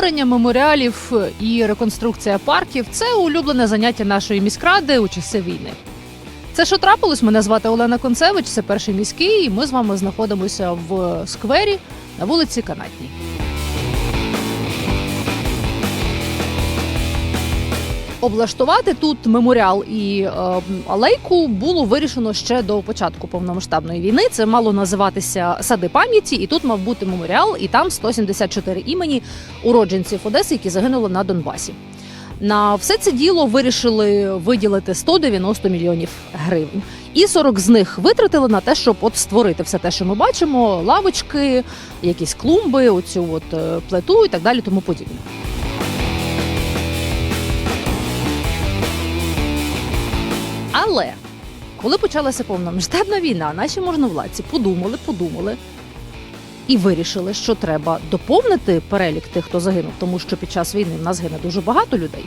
Створення меморіалів і реконструкція парків це улюблене заняття нашої міськради у часи війни. Це що трапилось? Мене звати Олена Концевич, це перший міський, і ми з вами знаходимося в сквері на вулиці Канатній. Облаштувати тут меморіал і е, алейку було вирішено ще до початку повномасштабної війни. Це мало називатися сади пам'яті, і тут мав бути меморіал, і там 174 імені уродженців Одеси, які загинули на Донбасі. На все це діло вирішили виділити 190 мільйонів гривень. І 40 з них витратили на те, щоб от створити все те, що ми бачимо: лавочки, якісь клумби, оцю от е, плиту і так далі, тому подібне. Але коли почалася повномасштабна війна, наші можновладці подумали, подумали і вирішили, що треба доповнити перелік тих, хто загинув, тому що під час війни в нас гине дуже багато людей.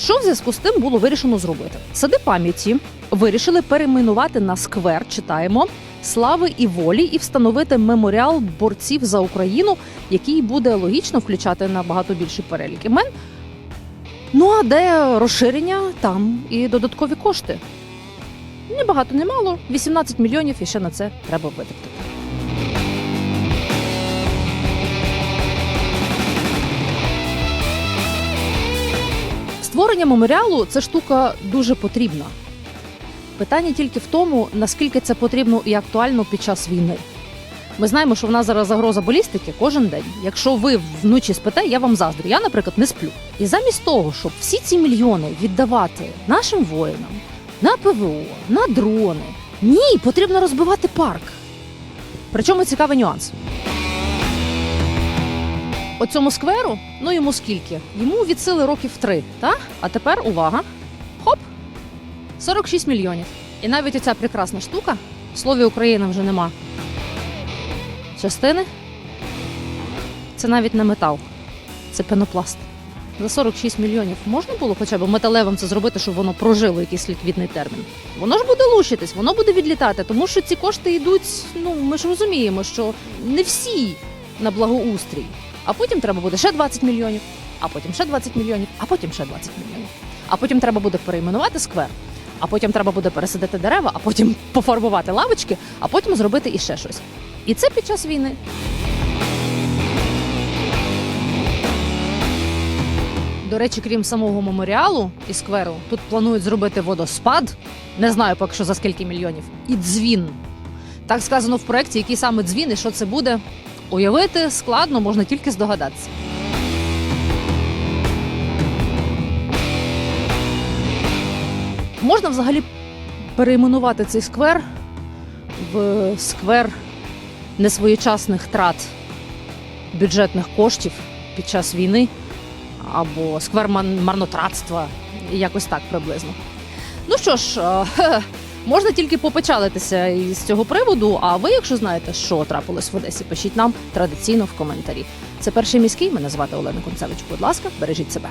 Що в зв'язку з тим було вирішено зробити? Сади пам'яті вирішили перейменувати на сквер, читаємо слави і волі, і встановити меморіал борців за Україну, який буде логічно включати набагато більший перелік імен. Ну а де розширення, там і додаткові кошти. Ні багато, ні мало. 18 мільйонів і ще на це треба витратити. Створення меморіалу це штука дуже потрібна. Питання тільки в тому, наскільки це потрібно і актуально під час війни. Ми знаємо, що в нас зараз загроза балістики кожен день. Якщо ви вночі спите, я вам заздрю. Я, наприклад, не сплю. І замість того, щоб всі ці мільйони віддавати нашим воїнам, на ПВО, на дрони, ні, потрібно розбивати парк. Причому цікавий нюанс. Оцьому скверу, ну йому скільки? Йому від сили років три, та? А тепер увага! Хоп! 46 мільйонів. І навіть оця прекрасна штука, в слові Україна вже нема частини. Це навіть не метал, це пенопласт. За 46 мільйонів можна було хоча б металевим це зробити, щоб воно прожило якийсь ліквідний термін. Воно ж буде лущитись, воно буде відлітати, тому що ці кошти йдуть. Ну ми ж розуміємо, що не всі на благоустрій. А потім треба буде ще 20 мільйонів, а потім ще 20 мільйонів, а потім ще 20 мільйонів. А потім треба буде перейменувати сквер, а потім треба буде пересадити дерева, а потім пофарбувати лавочки, а потім зробити іще щось. І це під час війни. До речі, крім самого меморіалу і скверу, тут планують зробити водоспад. Не знаю поки що за скільки мільйонів. І дзвін. Так сказано в проєкті, який саме дзвін і що це буде. Уявити складно, можна тільки здогадатися. Можна взагалі перейменувати цей сквер в сквер несвоєчасних трат бюджетних коштів під час війни або сквер марнотратства, якось так приблизно. Ну що ж, е, можна тільки попечалитися із цього приводу. А ви, якщо знаєте, що трапилось в Одесі, пишіть нам традиційно в коментарі. Це перший міський. Мене звати Олена Концевич. Будь ласка, бережіть себе.